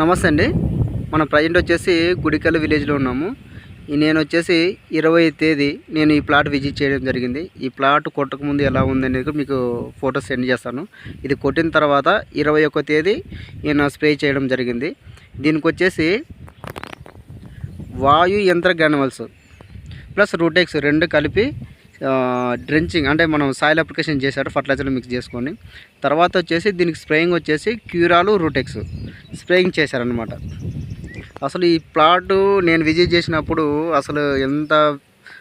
నమస్తే అండి. మనం ప్రజెంట్ వచ్చేసి గుడికల్ విలేజ్లో ఉన్నాము. నేను వచ్చేసి ఇరవై తేదీ నేను ఈ ప్లాట్ విజిట్ చేయడం జరిగింది. ఈ ప్లాట్ కొట్టక ముందు ఎలా ఉందనేది మీకు ఫోటో సెండ్ చేస్తాను. ఇది కొట్టిన తర్వాత ఇరవై ఒక్క తేదీ నేను స్ప్రే చేయడం జరిగింది. దీనికి వచ్చేసి వాయు యంత్ర గ్రానువల్స్ ప్లస్ రూటెక్స్ రెండు కలిపి డ్రెంచింగ్ అంటే మనం సాయిల్ అప్లికేషన్ చేశారు ఫర్టిలైజర్ మిక్స్ చేసుకొని తర్వాత వచ్చేసి దీనికి స్ప్రేయింగ్ వచ్చేసి క్యూరాలు రూటెక్స్. స్ప్రేయింగ్ చేశారనమాట అసలు ఈ ప్లాట్ నేను విజిట్ చేసినప్పుడు అసలు ఎంత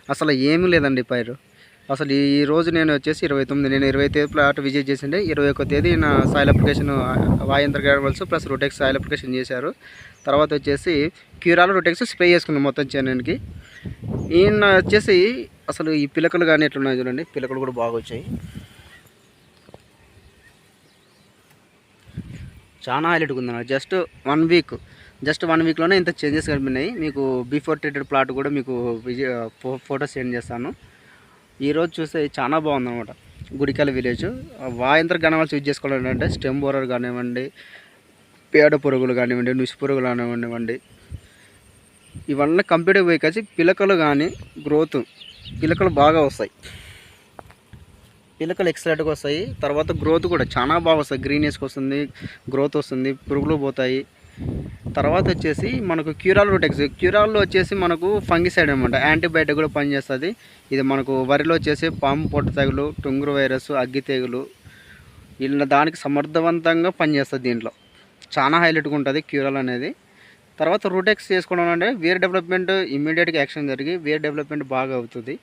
అసలు ఏమీ లేదండి పైరు. అసలు ఈ రోజు నేను వచ్చేసి ఇరవై తొమ్మిది నేను ఇరవై తేదీ ప్లాట్ విజిట్ చేసిండే. ఇరవై ఒక్క తేదీ నా soil application వాయంత్ర granules plus Rootex soil application చేశారు. తర్వాత వచ్చేసి క్యూరాలు రొటెక్స్ స్ప్రే చేసుకున్నాం మొత్తం చేనకి ఈయన వచ్చేసి అసలు ఈ పిలకలు కానీ ఎట్లున్నాయి చూడండి. పిలకలు కూడా బాగా వచ్చాయి. చాలా హైలైట్గా ఉందన్నమాట. Just one week just one వీక్లోనే ఇంత చేంజెస్ కనిపినాయి. మీకు బిఫోర్ ట్రీటెడ్ ప్లాట్ కూడా మీకు ఫోటో సెండ్ చేస్తాను. ఈరోజు చూస్తే చాలా బాగుందన్నమాట. గుడికల్ విలేజ్ వాయంత్ర గణవాల్సి యూజ్ చేసుకోవాలంటే స్టెమ్ బోరర్ కానివ్వండి పేడ పురుగులు కానివ్వండి నుసి పురుగులు కానివ్వండి. ఇవన్నీ కంప్యూటర్ పోయి కలిసి పిలకలు కానీ గ్రోత్ పిలకలు బాగా వస్తాయి. పిలకలు ఎక్సలెంట్గా వస్తాయి. తర్వాత గ్రోత్ కూడా చాలా బాగా వస్తుంది గ్రీనెస్కి వస్తుంది గ్రోత్ వస్తుంది పురుగులు పోతాయి. తర్వాత వచ్చేసి మనకు క్యూరాల్ రూటెక్స్ క్యూరాల్లో వచ్చేసి మనకు ఫంగిసైడ్ అనమాట యాంటీబయాటిక్ కూడా పనిచేస్తుంది. ఇది మనకు వరిలో వచ్చేసి పాము పొట్ట తెగులు టుంగురు వైరస్ అగ్గి తెగులు ఇలా దానికి సమర్థవంతంగా పనిచేస్తుంది దీంట్లో. చాలా హైలైట్గా ఉంటుంది క్యూరాల్ అనేది. తర్వాత రూటెక్స్ చేసుకోవడం అంటే వేర్ డెవలప్మెంట్ ఇమీడియట్గా యాక్షన్ జరిగి వేర్ డెవలప్మెంట్ బాగా అవుతుంది.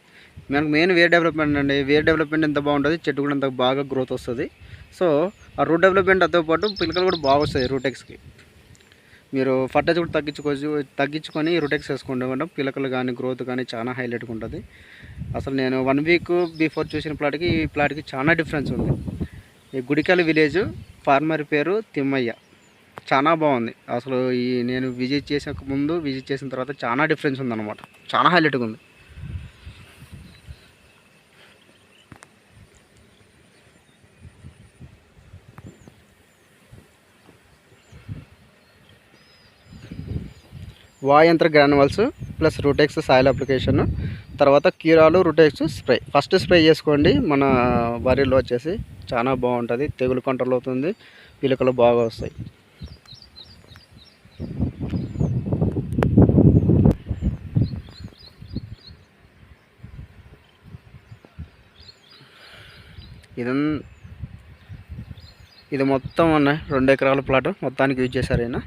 మనకు మెయిన్ వేర్ డెవలప్మెంట్ అండి. వేర్ డెవలప్మెంట్ ఎంత బాగుంటుంది? చెట్టు కూడా అంత బాగా గ్రోత్ వస్తుంది. సో ఆ రూట్ డెవలప్మెంట్ అతో పాటు పిల్లకలు కూడా బాగా వస్తాయి రూటెక్స్కి మీరు ఫర్టైజ్ కూడా తగ్గించుకోవచ్చు తగ్గించుకొని రూటెక్స్ వేసుకుంటే పిలకలు కానీ గ్రోత్ కానీ చాలా హైలైట్గా ఉంటుంది. అసలు నేను వన్ వీక్ బిఫోర్ చూసిన ప్లాట్కి ఈ ప్లాట్కి చాలా డిఫరెన్స్ ఉంది. ఈ గుడికల్ విలేజ్ ఫార్మర్ పేరు తిమ్మయ్య. చాలా బాగుంది. అసలు ఈ నేను విజిట్ చేసక ముందు విజిట్ చేసిన తర్వాత చాలా డిఫరెన్స్ ఉందన్నమాట. చాలా హైలైట్గా ఉంది. వాయంత్ర granules plus Rootex soil application తర్వాత కీరాలు రూటెక్స్ స్ప్రే ఫస్ట్ స్ప్రే చేసుకోండి. మన వరిలో వచ్చేసి చాలా బాగుంటుంది. తెగులు కంట్రోల్ అవుతుంది. పిలుకలు బాగా వస్తాయి. ఇది ఇది మొత్తం అన్న రెండు ఎకరాల ప్లాట్ మొత్తానికి యూజ్ చేశారు ఆయన